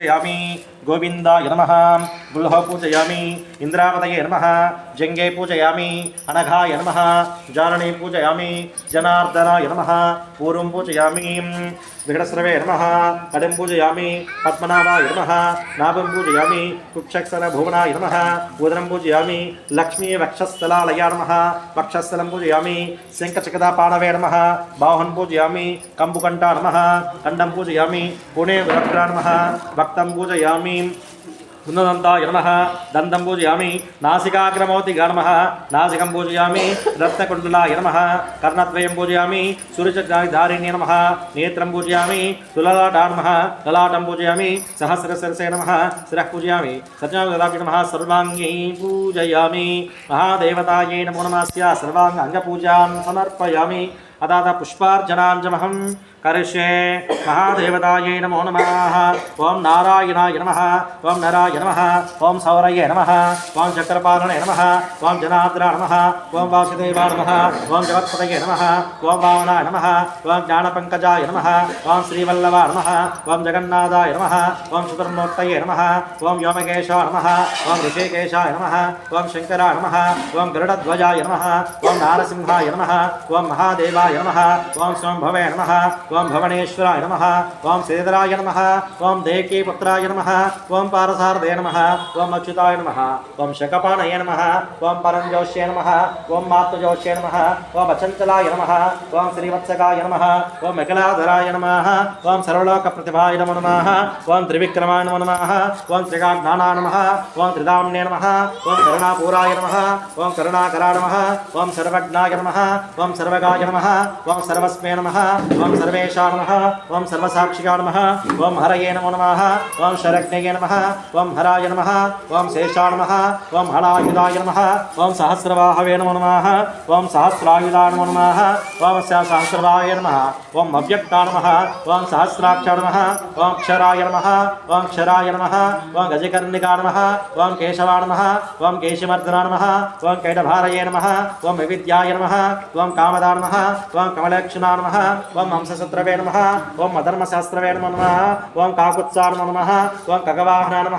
పూజయామి గోవిందాయ నమ గుల్హ పూజయామి ఇంద్రావతయే నమ జంగే పూజయామి అనఘాయ నమ జారణే పూజయామి జనార్దనాయ నమ పూర్వం పూజయామి విఘటస్రవే నమ. అడం పూజయామి పద్మనాభాయ నమ. నాభం పూజయామి కుక్షక్షర భువనాయ నమ. ఉదరం పూజయామి లక్ష్మీ వక్షస్థలాలయ నమ. వక్షస్థలం పూజయామి శంఖచకదాపాణవే నమ. బాహన్ పూజయామి కంబుకంఠా నమ. కండం పూజయామి పుణే వక్రా నమ. భక్తం పూజయామి ఉన్నదంతాయ నమ దంతం పూజయామి నాసికాగ్రమవతి గణమ నాసికం పూజయామి రత్నకుండలాయ నమ కర్ణద్వయం పూజయామి సూర్యచక్రాధారిణ్య నమ నేత్రం పూజయామి తులలాటా నమ లలాటం పూజయామి సహస్రసరసే నమ శిరః పూజయామి సత్యనారాయణ నమ సర్వాంగీ పూజయామి మహాదేవతాయై నమో నమస్య సర్వాంగ అంగపూజాం సమర్పయామి అదాత పుష్పార్జనాంజమహం కరిష్యే మహాదేవతాయై నమో నమ ఓం నారాయణాయ నమ ఓం నరాయ నమ ఓం సౌరయ్య నమ ఓం చక్రపాలనే నమ ఓం జనార్దన నమ ఓం వాసుదేవా నమ ఓం జగత్పతయ నమ ఓం భావనాయ నమ ఓం జ్ఞానపంకజాయ నమ ఓం శ్రీవల్లభా నమ ఓం జగన్నాథాయ నమ ఓం చతుర్మూర్తయే నమ ఓం వ్యోమకేశాయ నమ ఓం ఋషికేశాయ నమ ఓం శంకరాయ నమ ఓం గరుడధ్వజాయ నమ ఓం నారసింహాయ నమ ఓం మహాదేవాయ నమ ఓం స్వంభవే నమ ఓం భవనేశ్వరాయ నమ ఓం శ్రీధరాయ నమ ఓం దేకీపుత్రాయ నమ ఓం పారసారదే నమ ఓం అచ్యుతాయ నమ ఓం శకపాణయ నమ ఓం పరంజోష్యే నమ ఓం మాతృజోష్యే నమ ఓం అచంచలాయ నమ ఓం శ్రీవత్సకాయ నమ ఓం మకలాధరాయ నమ ఓం సర్వలోక ప్రతిభాయ నమో నమ ఓం త్రివిక్రమాయ నమో నమ ఓం త్రికాజ్ఞానా నమ ఓం త్రిదామ్నే నమ ఓం కరుణాపూరాయ నమ ఓం కరుణాకరా నమ ఓం సర్వజ్ఞాయ నమ ఓం సర్వగాయ నమ ఓం సర్వస్మే నమ ఓం సర్వ సర్వేశా నమ ఓం సర్వసాక్షిగా నమ ఓం హరయే నమో నమ ఓం శరజ్ఞయే నమ ఓం హరాయ నమ ఓం శేషా నమ ఓం హళాయుధాయ నమ ఓం సహస్రవాహవే నమో నమ ఓం సహస్రాయుధా నమో నమ ఓం సహస్రవాయ నమ ఓం అవ్యక్తా నమ ఓం సహస్రాక్ష నమ ఓం అక్షరాయ నమ ఓం అక్షరాయ నమ ఓం గజకర్ణికా నమ ఓం కేశవా నమ ఓం కేశమర్దనా నమ ఓం కైటభారయే నమ ఓం వివిద్యాయ నమ ఓం కామదా నమ ఓం కమలక్షణా నమ ఓం హంససత్రవే నమ ఓం అధర్మశాస్త్రవే నమ నమ ఓం కాకుత్సా నమ ఓం కగవాహన నమ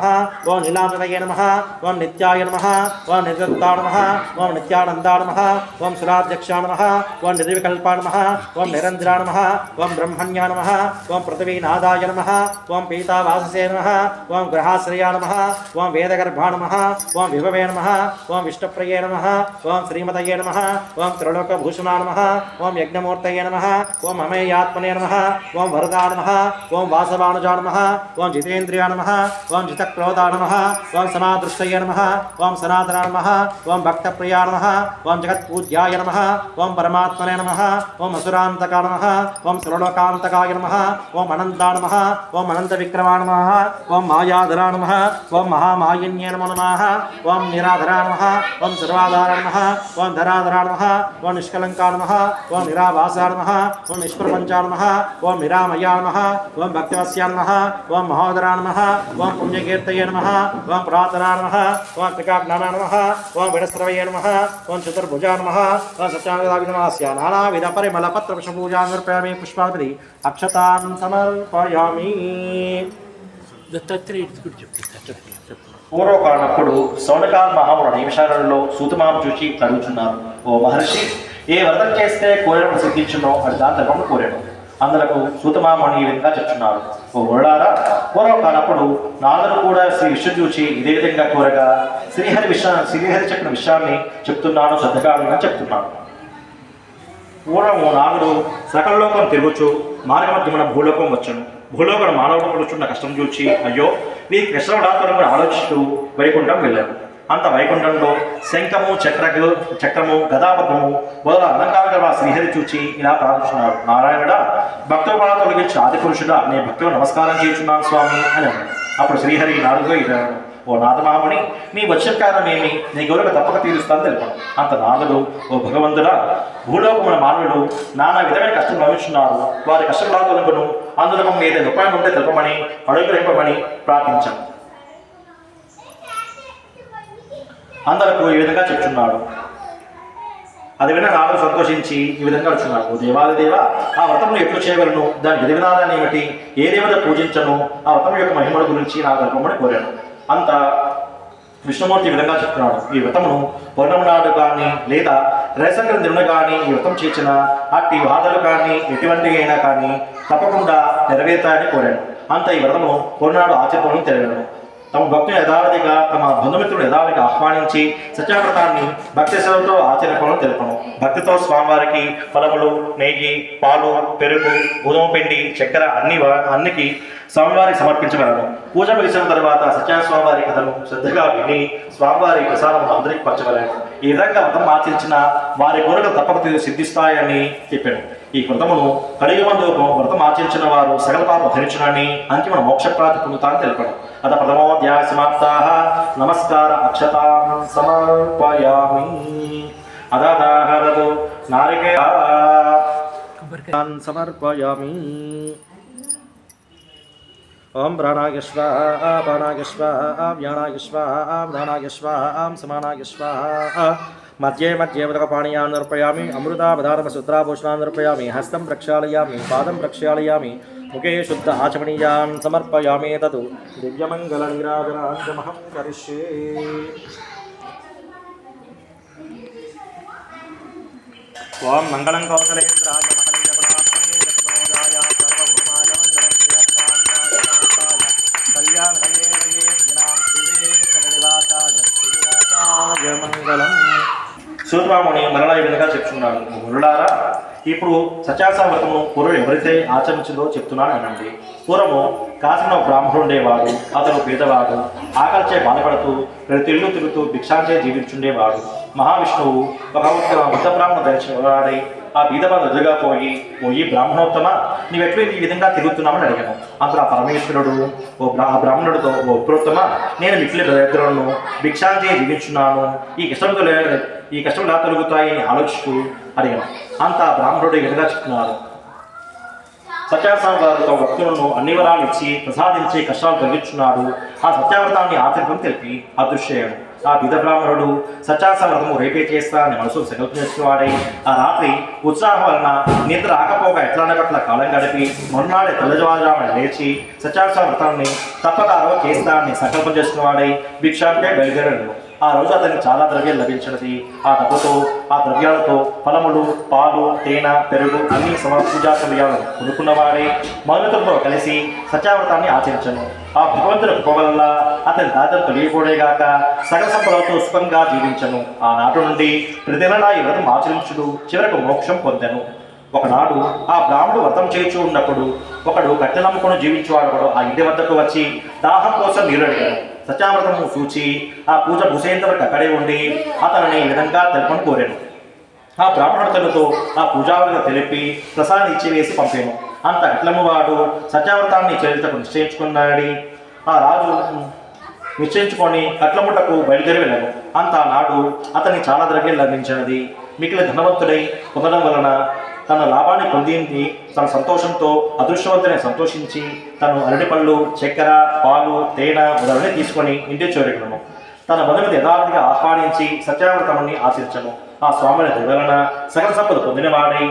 ఓం నీలామృతయే నమ ఓం నిత్యాయ నమ ఓం నిర్గత్తా నమ ఓం నిత్యానందా నమ ఓం శిలాధ్యక్షా నమ ఓం నిర్వికల్పా నమ ఓం నిరంజనా నమ ఓం బ్రహ్మణ్యా నమ ఓం పృథివీనాదాయ నమ ఓం పీతావాససే నమ ఓం గ్రహాశ్రయా నమ ఓం వేదగర్భా నమ ఓం విభవే నమ ఓం విష్ణుప్రయే నమ ఓం శ్రీమతయే నమ ఓం త్రిలోకభూషణా నమ ఓం యజ్ఞమూర్తయే నమ ఓం అమేయాత్మ నమ ఓం వరదా నమ ఓం వాసవానుజా నమ ఓం జితేంద్రియ నమ ఓం జితక్రోధా నమ ఓం సనాదృష్టయ నమ ఓం సనాతన నమ ఓం భక్తప్రియా నమ ఓం జగత్పూజ్యాయ నమ ఓం పరమాత్మనే నమ ఓం అసురాంతక నమ ఓం సర్వలోకాంతకాయ నమ ఓం అనంతా నమ ఓం అనంత విక్రమా నమ ఓం మాయాధరా నమ ఓం మహామాయిన్యే నమో నమ ఓం నిరాధరా నమ ఓం సర్వాధార నమ ఓం ధరాధరా నమ ఓం నిష్కలంకా నమ ఓం నిరాభాసా నమ ఓం నిష్ప్రపంచా నమ ఓం నిరామయా నమ ఓం భక్తివస్యా నమ ఓం మహోదరా నమ ఓం పుణ్యకీర్తయే నమ ఓం పురాతనా నమ ఓం త్రికాజ్ఞాన నమ ఓం విడస్రవయే నమ ఓం చతుర్భుజా నమ ఓం సత్యావిధమాస్య నానావిధ పరిమళ పత్ర పుష్పూజా నిర్పయామి పుష్పాపతి అక్షతాన్ సమర్పయామి దత్తాత్రేయుడి చెప్తాను పూర్వకాలప్పుడు సౌనకాల్ మహాముడు నిమిషాలలో సూతమాం చూచి అడుగుతున్నారు ఓ మహర్షి ఏ వ్రతం చేస్తే కోరడం సిద్ధించునో అది దాని కోరాడు. అందులకు సూతమామణి ఈ విధంగా చెప్తున్నారు. ఓ మురళారా పూర్వకాలప్పుడు నాదుడు కూడా శ్రీ విష్ణు చూచి ఇదే విధంగా కోరగా శ్రీహరి విష శ్రీహరి చెప్పిన విషయాన్ని చెప్తున్నాను శ్రద్ధగా చెప్తున్నాను. పూర్వము నాగుడు సకలలోకం తిరుగుచు మార్గమధ్యమున భూలోకం వచ్చును. భూలోకం మానవుడు పడుచున్న కష్టం చూచి అయ్యో నీ కృష్ణుడాతను ఆలోచిస్తూ వైకుంఠం వెళ్ళాడు అంత వైకుంఠంలో శంఖము చక్రము చక్రము గదాపకము మొదల అలంకారంగా శ్రీహరి చూచి ఇలా ప్రార్థిస్తున్నారు నారాయణుడా భక్తుల బాధ తొలగించి ఆది పురుషుడా నీ భక్తులు నమస్కారం చేస్తున్నాను స్వామి అని అన్నాడు. అప్పుడు శ్రీహరి నాడుగా ఇలా ఓ నాథమహాముని నీ వచ్చిన కారణమేమి నీ గౌరవ తప్పక తీరుస్తాను తెలిపాడు. అంత నాదుడు ఓ భగవంతుడా భూలోకముల మానవులు నానా విధమైన కష్టం భవించున్నారు వారి కష్టం లాగొనుకును అందులో ఏదైనా ఉపాయం ఉంటే తెలపమని అనుగ్రహింపమని ప్రార్థించాను. అందరకు ఈ విధంగా చెప్తున్నాడు. అది విన్న నాడు సంతోషించి ఈ విధంగా వచ్చినాడు ఓ దేవాది దేవ ఆ వ్రతమును ఎట్లు చేయగలను? దాని విధి విధానాన్ని ఏమిటి? ఏ దేవత పూజించను? ఆ వ్రతం యొక్క మహిమల గురించి నాకు అనుకోమని కోరాను. అంత విష్ణుమూర్తి ఈ విధంగా చెప్తున్నాడు. ఈ వ్రతమును పౌర్ణమి నాడు కానీ లేదా రేసంకరం దిన కానీ ఈ వ్రతం చేసిన అట్టి బాధలు కానీ ఎటువంటి అయినా కానీ తప్పకుండా నెరవేర్తాయని కోరాను. అంత ఈ వ్రతము పౌర్ణనాడు ఆచరణను తెలియను. తమ భక్తుని యథావిధిగా తమ బంధుమిత్రుడు యథావిధిగా ఆహ్వానించి సత్యావ్రతాన్ని భక్తి సేవతో ఆచరించడం తెలుపను. భక్తితో స్వామివారికి ఫలములు నెయ్యి పాలు పెరుగు గోధుమ పిండి చక్కెర అన్ని అన్నికి స్వామివారికి సమర్పించగలను పూజ ముగిసిన తర్వాత సత్యనారాయణ స్వామివారి కథను శ్రద్ధగా విని స్వామివారి ప్రసాదం అందరికి పంచగలను ఈ విధంగా వ్రతం ఆచరించిన వారి కోరికలు తప్పక సిద్ధిస్తాయని చెప్పాడు ఈ వ్రతమును కలిగి మందు వ్రతం ఆచరించిన వారు సకల పాప భరించునని అంతిమ మోక్షప్రాప్తి పొందుతానని తెలిపాడు. అత ప్రథమోధ్యాయ సమాప్తా. నమస్కార అక్షతాం సమర్పయామి. అదాదాహరతు నారికే సమర్పయామి. ఓం ప్రాణాయ స్వాహ ప్రాణాయ స్వాహ వ్యానాయ స్వాహ దానాయ స్వాహ సమానాయ స్వాహ మధ్యే మధ్యే ఉదకపాణీయాన్ నర్పయామి అమృతావధారమసూత్రాభూషణాన్ నర్పయామి హస్తం ప్రక్షాళయామి పాదం ప్రక్షాళయామి ముఖే శుద్ధ ఆచమనీయాన్ సమర్పయామి తదు దివ్యమంగళ నీరాజనాంజమహం కరిష్యే ఓం మంగళం మరలా ఈ విధంగా చెప్తున్నాడు. మురులారా ఇప్పుడు సత్యాసా వ్రతము పూర్వం ఎవరైతే ఆచరించిందో చెప్తున్నాను అనండి. పూర్వము కాసిన బ్రాహ్మణుండేవాడు బ్రాహ్మణుడు ఉండేవాడు. అతను పేదవాడు. ఆకలిచే బాధపడుతూ ప్రతి ఇల్లు తిరుగుతూ భిక్షాంచే జీవించుండేవాడు. మహావిష్ణువు ఒక బుద్ధ బ్రాహ్మణ ధరించిన ఆ బీదబాధ ఎదురుగా పోయి ఓ ఈ బ్రాహ్మణోత్తమ నీవెట్లు ఈ విధంగా తిరుగుతున్నామని అడిగాను. అందులో ఆ పరమేశ్వరుడు ఓ బ్రా బ్రాహ్మణుడితో ఓ ఉత్తమ నేను మిక్కిలి దరిద్రులను భిక్షాంతి జీవించున్నాను. ఈ కష్టములు ఈ కష్టం ఎలా తొలుగుతాయి అని ఆలోచిస్తూ అడిగాను. అంత బ్రాహ్మణుడు ఈ విధంగా చెప్తున్నారు. సత్యాసాం గారు తమ భక్తులను అన్ని వరాలు ఇచ్చి ప్రసాదించి కష్టాలు తొలగించున్నాడు ఆ సత్యావ్రతాన్ని ఆచరించడం తెలిపి అదృశ్యను ఆ పిద బ్రాహ్మణుడు సత్యాస వ్రతము రేపే చేస్తానని మనసు సంకల్పం ఆ రాత్రి ఉత్సాహం వలన నిద్ర రాకపోగా ఎట్లానే పట్ల కాలం గడిపి మొన్నాడే తెల్లజవాజామని లేచి సత్యాస వ్రతాన్ని తప్పక ఆ రోజు సంకల్పం చేసుకున్నవాడై భిక్షాంటే బయలుదేరాడు. ఆ రోజు అతనికి చాలా ద్రవ్యాలు లభించినది. ఆ డబ్బుతో ఆ ద్రవ్యాలతో ఫలములు పాలు తేనె పెరుగు అన్ని సమపూజా ద్రవ్యాలను కొనుక్కున్నవాడే మౌనతులతో కలిసి సత్యావ్రతాన్ని ఆచరించను. ఆ భగవంతుని కృప వల్ల అతని దాతలు తొలగిపోడేగాక సకల సంపదలతో సుఖంగా జీవించను. ఆనాటి నుండి ప్రతినలా ఈ వ్రతం ఆచరించుడు చివరకు మోక్షం పొందెను. ఒకనాడు ఆ బ్రాహ్మడు వ్రతం చేయించు ఉన్నప్పుడు ఒకడు కట్టెలమ్ముకొని జీవించేవాడు ఒకడు ఆ ఇంటి వద్దకు వచ్చి దాహం కోసం నీరు అడిగాడు. సత్యామృతము చూచి ఆ పూజ ముసేంత అక్కడే ఉండి అతనిని ఈ విధంగా తెలుపని కోరాను. ఆ బ్రాహ్మణుడు తనతో ఆ పూజావళిగా తెలిపి ప్రసాదం ఇచ్చివేసి పంపాను. అంత అట్లము వాడు సత్యావ్రతాన్ని చరిత్రకు నిశ్చయించుకున్నాడు. ఆ రాజు నిశ్చయించుకొని కట్లముటకు బయలుదేరి వెళ్ళాను. అంత నాడు అతని చాలా ద్రవ్యం లభించినది. మిగిలిన ధనవంతుడై పొందడం వలన తన లాభాన్ని పొందింది తన సంతోషంతో అదృష్టవంతుని సంతోషించి తను అరటిపళ్ళు చక్కెర పాలు తేనె మొదలని తీసుకొని ఇంటి చేరుకున్నాను తన మొదటి యథావిధిగా ఆహ్వానించి సత్యావ్రతముని ఆచరించను ఆ స్వామిని దివలన సకల సంపద పొందినవాడై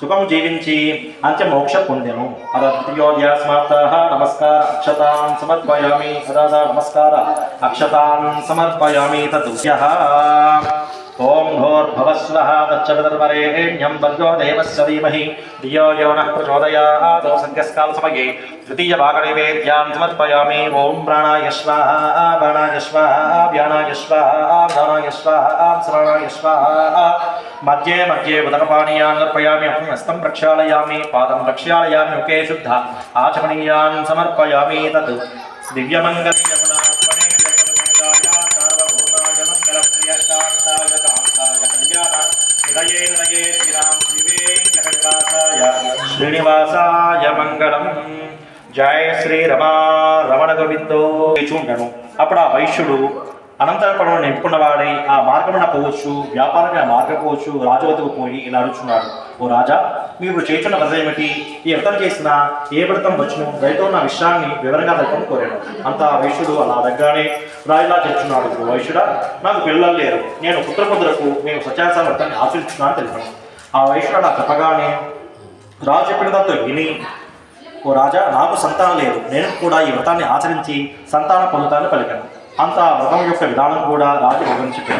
సుఖం జీవించి అంత్య మోక్ష పొందెను. అద ద్వితీయోధ్యాయ సమాప్త నమస్కార అక్షతాన్ సమర్పయామి. అదాదా నమస్కార అక్షతాన్ సమర్పయామి. తదుహ్యః ఓం భోర్భవస్వః తచ్చవితర్వరేణ్యం భర్గో దేవస్య ధీమహి ధియో యో నః ప్రచోదయాత్ సంధ్యస్కాల సమయే తృతీయ భాగనైవేద్యాం సమర్పయామి ఓం ప్రాణాయ స్వాహ ప్రాణాయ స్వాహ వ్యానాయ స్వాహ దానాయ స్వాహ శ్రవణాయ స్వాహ మధ్యే మధ్యే ఉదకపానీయాన్ అర్పయామి హస్తం ప్రక్షాళయామి పాదం ప్రక్షాళయామి ముఖే శుద్ధ ఆచమనీయాన్ సమర్పయామి తత్ శ్రీనివాసాయ మంగళం. జయ శ్రీ రమా రమణ గోవిందో అప్పుడు ఆ వైశ్యుడు అనంతర పనులను నింపుకున్నవాడై ఆ మార్గమున పోవచ్చు వ్యాపారంగా మార్గం పోవచ్చు రాజు వద్దకు పోయి ఇలా అడుచున్నాడు ఓ రాజా మీరు చేస్తున్న వ్రతం ఏమిటి ఈ వ్రతం చేసిన ఏ వ్రతం వచ్చును? దయతో నా విషయాన్ని వివరంగా తెలుపని కోరాడు అంత ఆ వైశ్యుడు అలా దగ్గరనే రాజులా చేస్తున్నాడు ఓ వైశ్యుడా నాకు పిల్లలు లేరు. నేను పుత్రపుత్రకు మేము సత్యాసార వ్రతాన్ని ఆచరిస్తున్నాను తెలిపాను ఆ వైశ్యుడు అలా చెప్పగానే రాజు చెప్పినదంతా విని ఓ రాజా నాకు సంతానం లేదు. నేను కూడా ఈ వ్రతాన్ని ఆచరించి సంతానం పొందుతాన్ని పలికాను. అంత ఆ వ్రతం యొక్క విధానం కూడా రాజు వివరించాడు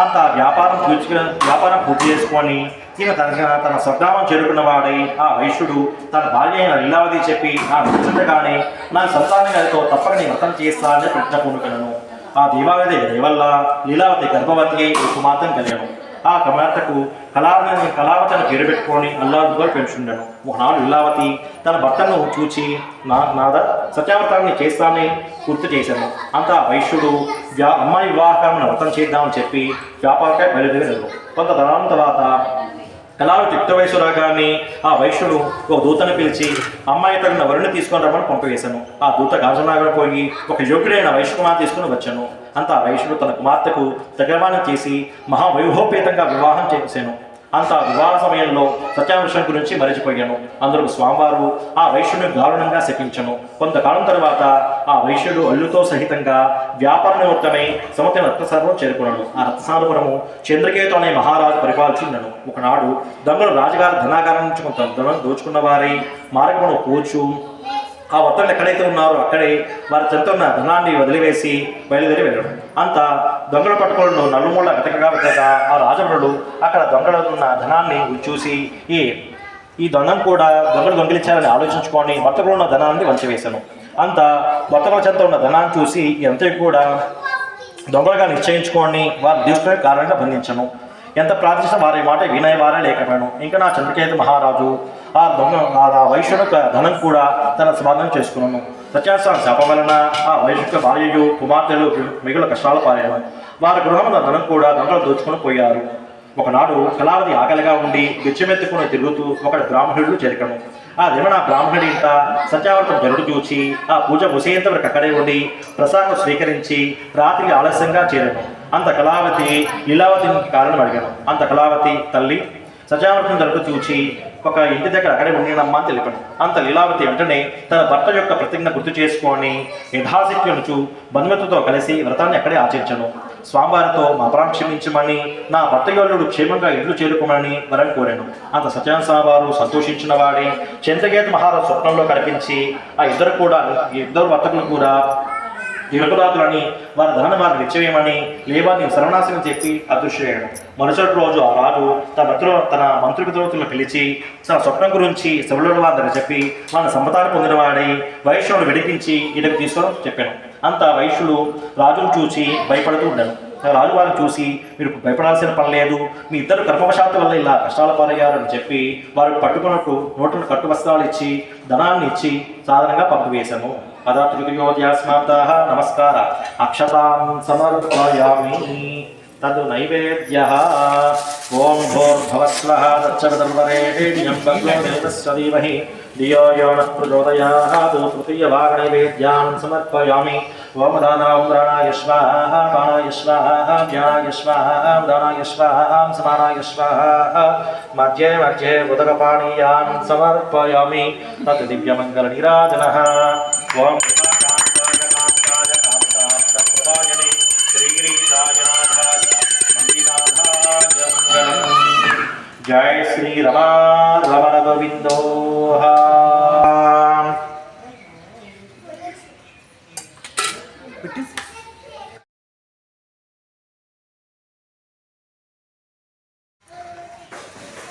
అంత వ్యాపారం పూర్తి వ్యాపారం పూర్తి చేసుకొని ఈమె తన తన స్వగ్రామం చేరుకున్న వాడై ఆ వైశ్యుడు తన భార్య అయిన లీలావతి చెప్పి ఆ నచ్చిందగానే నా సంతానం గారితో తప్పక నేను వ్రతం చేస్తానని ప్రజ్ఞ పూనుకున్నాను ఆ దేవాలయ దేవల్ల లీలావతి గర్భవతి ఒక కుమార్తెను కలిగాను ఆ కుమార్తెకు కళావతిని కళావతను పేరు పెట్టుకొని అల్లాదుగా పెంచుండను. ఒకనాడు లీలావతి తన భర్తను చూచి నా నాద సత్యావ్రతాన్ని చేస్తానని గుర్తు చేశాను. అంత వైశ్యుడు వ్యా అమ్మాయి వివాహం వ్రతం చేద్దామని చెప్పి వ్యాపారకాయ బయలుదేరారు కొంత తరం తర్వాత కళావతి యుక్త వయసు రాగానే ఆ వైశ్యుడు ఒక దూతను పిలిచి అమ్మాయి తగిన వరుణ్ణి తీసుకొని రమ్మని పంపివేశాను. ఆ దూత గాజనాగర పోయి ఒక యోగ్యుడైన వైశ్యకుమార్ తీసుకుని వచ్చాను. అంత వైశ్యుడు తన కుమార్తెకు తగవానం చేసి మహావైభవపేతంగా వివాహం చేశాను అంత వివాహ సమయంలో సత్యావిషయం గురించి మరచిపోయాను. అందులో స్వామివారు ఆ వైశ్యుడిని దారుణంగా శపించను. కొంతకాలం తర్వాత ఆ వైశ్యుడు అల్లుతో సహితంగా వ్యాపార నిమిత్తమై సమతి రత్నసారం చేరుకున్నాడు. ఆ రత్నసారపురము చంద్రకేతు అనే మహారాజు పరిపాలించున్నాను ఒకనాడు దొంగలు రాజుగారి ధనాగారం నుంచి కొంత ధనం దోచుకున్న వారి మార్గమును కూర్చు ఆ వర్తకులు ఎక్కడైతే ఉన్నారో అక్కడే వారి చెంత ఉన్న ధనాన్ని వదిలివేసి బయలుదేరి వెళ్ళడం. అంత దొంగలు పట్టుకోవడం నలుమూల వెతకగా వెతక ఆ రాజవరుడు అక్కడ దొంగలు ఉన్న ధనాన్ని చూసి ఈ ఈ దొంగను కూడా దొంగలు దొంగిలించాలని ఆలోచించుకొని వర్తకులు ఉన్న ధనాన్ని వంచివేశాను. అంత వర్తకుల చెంత ఉన్న ధనాన్ని చూసి ఎంత కూడా దొంగలుగా నిశ్చయించుకొని వారు తీసుకునే కారణంగా బంధించను. ఎంత ప్రార్థించిన వారి మాట వినయవారే లేకపోయాను. ఇంకా నా చంద్రకేతు మహారాజు ఆ దొంగ ఆ వైశ్యుడు యొక్క ధనం కూడా తన స్వాధీనం చేసుకున్నాను. సత్యాసాన్ని శాపం వలన ఆ వైశ్యుక భార్యయు కుమార్తెలు మిగిలిన కష్టాలు పారాను వారి గృహంలో ధనం కూడా దొంగలు దోచుకొని పోయారు. ఒకనాడు కళావతి ఆకలిగా ఉండి బిచ్చమెత్తుకుని తిరుగుతూ ఒక బ్రాహ్మణుడు చేరికను. ఆ దిన బ్రాహ్మణుడి ఇంట సత్యావర్తం జరుడు చూచి ఆ పూజ ముసేంత వరకు అక్కడే ఉండి ప్రసాదం స్వీకరించి రాత్రి ఆలస్యంగా చేరను. అంత కళావతి లీలావతి కారణం అడిగాను. అంత కళావతి తల్లి సత్యావర్తం జరుడు చూచి ఒక ఇంటి దగ్గర అక్కడే ఉండినమ్మా అని తెలిపాడు. అంత లీలావతి వెంటనే తన భర్త యొక్క ప్రతిజ్ఞ గుర్తు చేసుకొని యథాశక్తినుచు బంధుమిత్రులతో కలిసి వ్రతాన్ని అక్కడే ఆచరించను. స్వామివారితో మా అపరాం క్షమించమని నా భర్తయోళ్ళుడు క్షేమంగా ఇల్లు చేరుకోమని వరం కోరాను. అంత సత్యాన స్వామివారు సంతోషించిన వాడి చంద్రగేత మహారాజు స్వప్నంలో కనిపించి ఆ ఇద్దరు కూడా ఈ ఇద్దరు వర్తకులు కూడా యువకురాతులని వారి ధన వారికి నిశ్చయమని లేవాన్ని సర్వనాశనం చెప్పి అదృశ్యమయ్యాడు. మరుసటి రోజు ఆ రాజు తన మిత్రు తన మంత్రి పిలిచి తన స్వప్నం గురించి శివుడు వారిని చెప్పి మన సంపదాన్ని పొందినవాడై వైశ్యుడు విడిపించి ఇటకు తీసుకొని చెప్పాను. అంత వైశ్యుడు రాజును చూసి భయపడుతూ ఉండను రాజు వారిని చూసి మీరు భయపడాల్సిన పని లేదు మీ ఇద్దరు కర్మవశాత్తు వల్ల ఇలా కష్టాల పాలయ్యారని చెప్పి వారు పట్టుకున్నట్టు నోట్లను కట్టు వస్త్రాలు ఇచ్చి ధనాన్ని ఇచ్చి సాధారణంగా పంపివేశాము. పదార్థయోధ్యాస్మాప్తాः నమస్కార. అక్షతాం సమర్పయామి. తదు నైవేద్య. ఓం భోర్భవస్వః దచ్చవిదర్వరేణ్యం భగవదేవస్వధీమహి ధియో యో నః ప్రచోదయాత్ తృతీయభాగనైవేద్యాం సమర్పయామి. ఓం దానాం ప్రాణాయ స్వాహ ప్రాణాయ స్వాహ ధ్యానాయ స్వాహ దానాయ స్వాహ సమానాయ స్వాహ మధ్యే మధ్యే ఉదకపానీయాన్ సమర్పయామి. తత్ దివ్యమంగళనిరాజనः ఓం జయ రమణ గోవిందో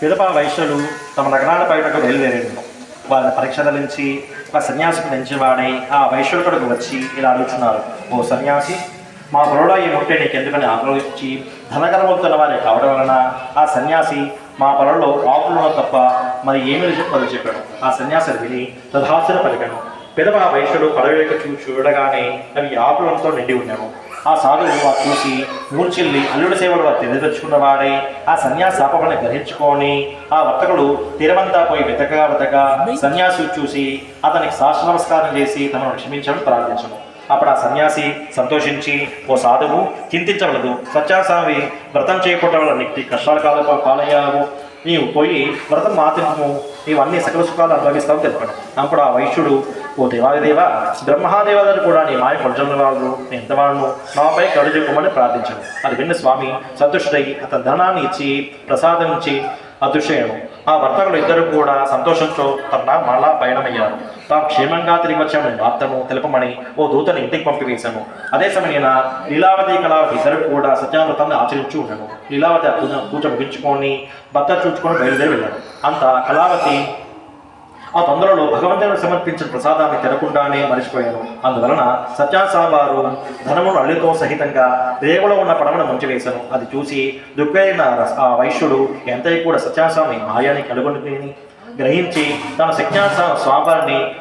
పిదప వైశ్యులు తమ నగరాల బయటకు బయలుదేరారు. వారిని పరీక్షలించి ఒక సన్యాసికి పెంచేవాడై ఆ వైశ్యుడికి వచ్చి ఇలా అడుగుతున్నారు. ఓ సన్యాసి మా పొలలో ఈ ముట్టే నీకు ఎందుకని ఆలోచించి ధనకరమవుతున్న వారి కావడం వలన ఆ సన్యాసి మా పొలంలో ఆకులను తప్ప మరి ఏమీ చెప్పదు చెప్పాడు? ఆ సన్యాసి విని తథాసుర పలికాను పిదప వైశ్యుడు పడవ యొక్క చూ చూడగానే అవి ఆకులంతో నిండి ఉన్నాము ఆ సాధువు వారు చూసి మూర్చిల్లి అల్లుడి సేవలు వారు తెలియదలుచుకున్న వాడే ఆ సన్యాసి శాపమని గ్రహించుకొని ఆ వర్తకుడు తీరమంతా పోయి వెతకగా వెతక సన్యాసి చూసి అతనికి సాష్ట నమస్కారం చేసి తనను క్షమించడం ప్రార్థించను. అప్పుడు ఆ సన్యాసి సంతోషించి ఓ సాధువు చింతించవలదు. సత్యాస్వామి వ్రతం చేయకుండా వల్ల నీకు కష్టాల కాల పాలయ్యావు. నీవు పోయి వ్రతం మాత్రము. నీవు అన్ని సకల సుఖాలు అనుభవిస్తావు తెలిపాడు అప్పుడు ఆ వైశ్యుడు ఓ దేవాదేవ బ్రహ్మదేవతలు కూడా నీ మాయ పడుచున్న వాళ్ళు. నీ ఎంతవాళ్ళను నాపై కడు చెప్పుమని ప్రార్థించాడు అది విన్న స్వామి సంతుష్టుడై అతని ధనాన్ని ఇచ్చి ప్రసాదం ఇచ్చి అదృశ్యను ఆ వర్తకులు ఇద్దరు కూడా సంతోషంతో తన మళ్ళా పయనమయ్యారు. తాము క్షేమంగా తిరిగి వచ్చామని వార్తను తెలుపమని ఓ దూతని ఇంటికి పంపివేశాను అదే సమయంలో లీలావతి కళావతి ఇద్దరు కూడా సత్యామృతాన్ని ఆచరించి ఉన్నాను లీలావతి ఆ పూజ పూజ ముగించుకొని భర్త చూచుకొని బయలుదేరి వెళ్ళాడు అంత కళావతి ఆ తొందరలో భగవంతుడు సమర్పించిన ప్రసాదాన్ని తినకుండానే మరిచిపోయాను. అందువలన సత్యాసాబారు ధనమును అల్లితో సహితంగా రేవులో ఉన్న పడవను ముంచివేశాను. అది చూసి దుఃఖైన ఆ వైశ్యుడు ఎంతై కూడా సత్యాసామి మాయాన్ని కనుగొని గ్రహించి తన సత్యాసా స్వామివారిని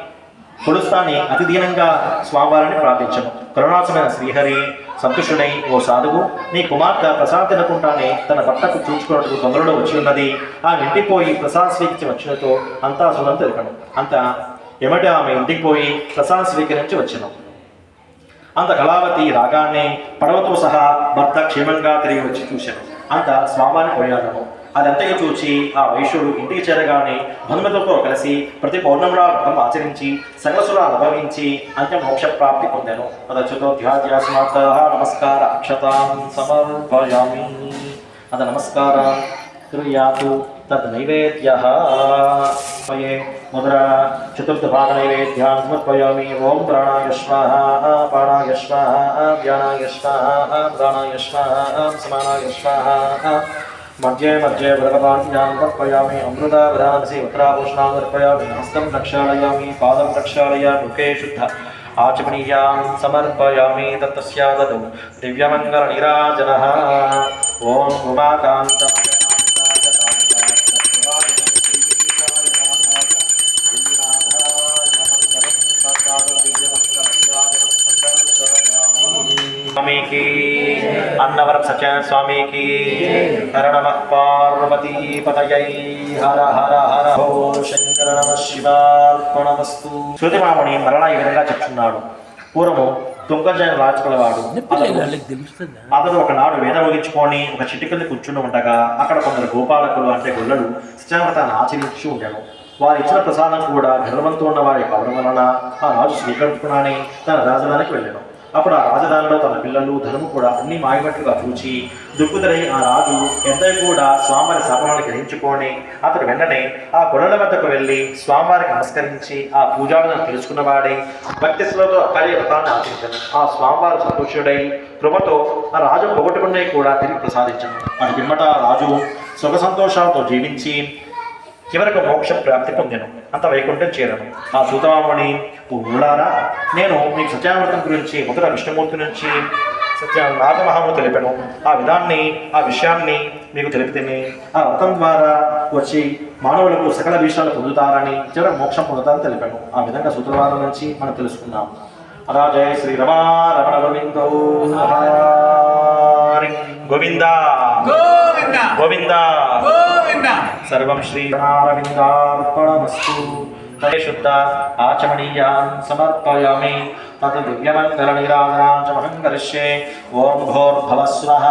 కొలుస్తాని అతి దీనంగా స్వామివారిని ప్రార్థించను. కరుణాసమైన శ్రీహరి సంతుష్టుడై ఓ సాధువు నీ కుమార్తె ప్రసాద్ తినకుండానే తన భర్తకు చూచుకున్నట్టు తొందరలో వచ్చి ఉన్నది. ఆ ఇంటికి పోయి ప్రసాద్ స్వీకరించి వచ్చినతో అంతా సుఖం తెలిపను అంత ఎమటి ఆమె ఇంటికి పోయి ప్రసాద్ స్వీకరించి వచ్చాను. అంత కళావతి రాగానే పడవతో సహా భర్త క్షేమంగా తిరిగి వచ్చి చూశాను. అంత స్వామాన్ని పోయాను. అదంతగా చూచి ఆ వైశ్యుడు ఇంటికి చేరగానే బంధుమిత్రులతో కలిసి ప్రతి పౌర్ణమిలో వ్రతం ఆచరించి సకలసులు అనుభవించి అంత్య మోక్ష ప్రాప్తి పొందాను. అదచ్యుతోధ్యాధ్యాసమార్థ నమస్కార అక్షతాం సమర్పయామి. అద నమస్కార క్రియాతు తద్ నైవేద్య. మయే ముద్ర చతుర్థభాగ నైవేద్యాన్ని సమర్పయామి. ఓం ప్రాణాయ స్వాహ పాణాయ స్వాహ ధ్యానాయ స్వాహ ప్రాణాయ స్వాహ సమానాయ స్వాహ मध्ये मध्ये व्रतपाण्यां अमृता अमृतावधानसि वक्राभूषणां कर्पयामि हस्तं प्रक्षालयामि पादं प्रक्षालयामि मुखे शुद्ध। आचमनीयां समर्पयामि। तत्तस्या ददौ दिव्यमङ्गलनिराजनः। ॐ उमाकान्तम् అన్నవరం సత్యనారాయణ స్వామికి హర నమ పార్వతీ పతయై హర హర హర హో శంకర నమ శివార్పణమస్తు శృతిమామణి మరలా ఈ విధంగా చెప్తున్నాడు. పూర్వము తుంగజన రాజుకులవాడు. అతడు ఒకనాడు వేద ముగించుకొని ఒక చిట్టి కింద కూర్చుని ఉండగా అక్కడ కొందరు గోపాలకులు అంటే గొల్లలు సత్యామృతాన్ని ఆచరించి ఉండెను. వారు ఇచ్చిన ప్రసాదం కూడా గర్వంతో ఉన్న వారి కావడం వలన ఆ రాజు స్వీకరించుకున్నానే తన రాజధానికి వెళ్ళాను. అప్పుడు ఆ రాజధానిలో తన పిల్లలు ధనము కూడా అన్ని మాయమట్టుగా చూచి దుఃఖుదరై ఆ రాజు ఎంతై కూడా స్వామివారి శాపనాన్ని గ్రహించుకొని అతడు వెంటనే ఆ గొడవల వద్దకు వెళ్ళి స్వామివారికి నమస్కరించి ఆ పూజాలను తెలుసుకున్నవాడై భక్తి శ్రద్ధతో అక్కడే వ్రతాన్ని ఆచరించను ఆ స్వామివారు సంతోషుడై కృపతో ఆ రాజు పొగట్టుకునే కూడా తిరిగి ప్రసాదించాను అటు పిమ్మట ఆ రాజు సుఖ సంతోషాలతో జీవించి చివరకు మోక్ష ప్రాప్తి పొందాను. అంత వైకుంఠం చేరను. ఆ సూతమామణి ఊళ్ళారా నేను మీకు సత్యామృతం గురించి మొదట విష్ణుమూర్తి నుంచి సత్య నాగమహాములు తెలిపాను. ఆ విధాన్ని ఆ విషయాన్ని మీకు తెలిపితేనే ఆ వ్రతం ద్వారా వచ్చి మానవులకు సకల విషయాలు పొందుతారని చివరికి మోక్షం పొందుతారని తెలిపాను. ఆ విధంగా సూత్రవారం నుంచి మనం తెలుసుకుందాం. అలా జయ శ్రీ రమా రమణ గోవిందో. గోవింద. గోవింద. గోవింద. గోవింద సర్వం శ్రీ నారవిందార్పణమస్తు శుద్ధ ఆచమనీయాన్ సమర్పయామి. తత్ దివ్యమంగళనిరాజనాంచమహం కరిష్యే ఓం భోర్భవస్వః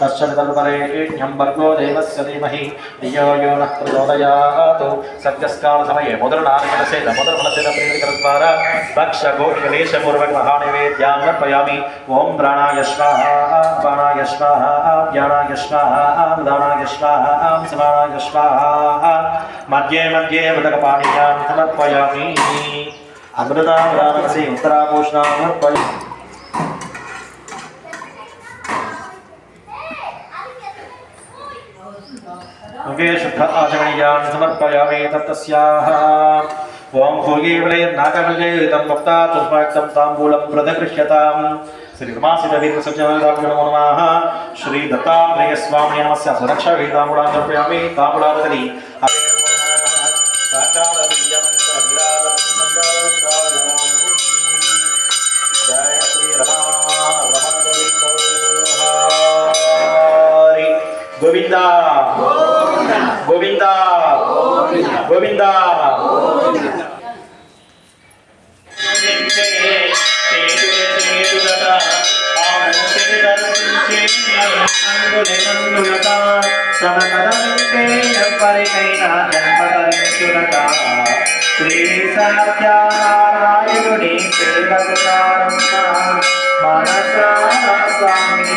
తస్య తల్పరేణ్యం భర్గో దేవస్య ధీమహి ధియో యో నః ప్రచోదయాత్ సత్యస్కాల సమయే మొదలు నారకసేద మొదలు మనసేద ప్రేరికల ద్వారా భక్ష గోషలేశ పూర్వక మహానివేద్యాం సమర్పయామి ఓం ప్రాణాయ స్వాహ ప్రాణాయ స్వాహ జ్ఞానాయ స్వాహ దానాయ స్వాహ సమానాయ అమృతాం రామసి ఉత్తరాభూషణాం ముఖే శుద్ధ ఆచమనీయాన్ సమర్పయామి తత్తస్యాః ఓం భోగే విలయన్నాకమృగేతం భక్తా తుష్మాక్తం తాంబూలం ప్రదకృష్యతాం. శ్రీ శ్రీ దత్తాత్రేయ స్వామి నమస్య. సురక్షా వేదాంబుడాన్ని తర్పయామి గోవింద గోవింద గోవింద అంగులెనందులట తమ కదలింటే ఎవ్వరికైనా శ్రీ సత్యనారాయణుని సేవకు ప్రారంభ స్వామిని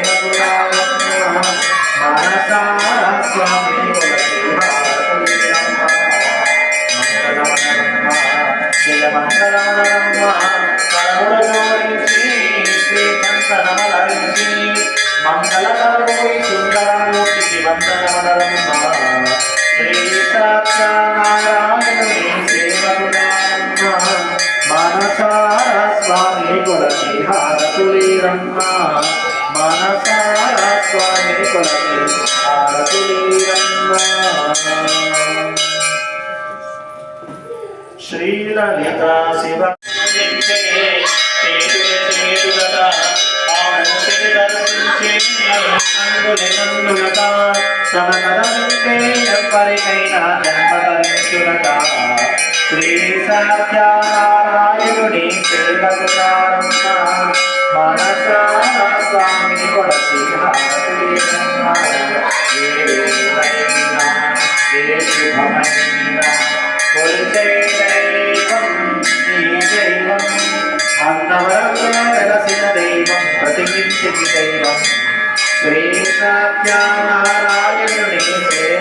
శ్రీలలిత శివ తమ కదలింటే ఎవ్వరికైనా శ్రీ సత్యనారాయణుని సేవకు ప్రారంభ మనసారా స్వామిని కొడసి హారతులేనమ్మ. ఏ అంతవరకు దైవం ప్రతికించికి దైవం. శ్రీ సత్యనారాయణుని సేవ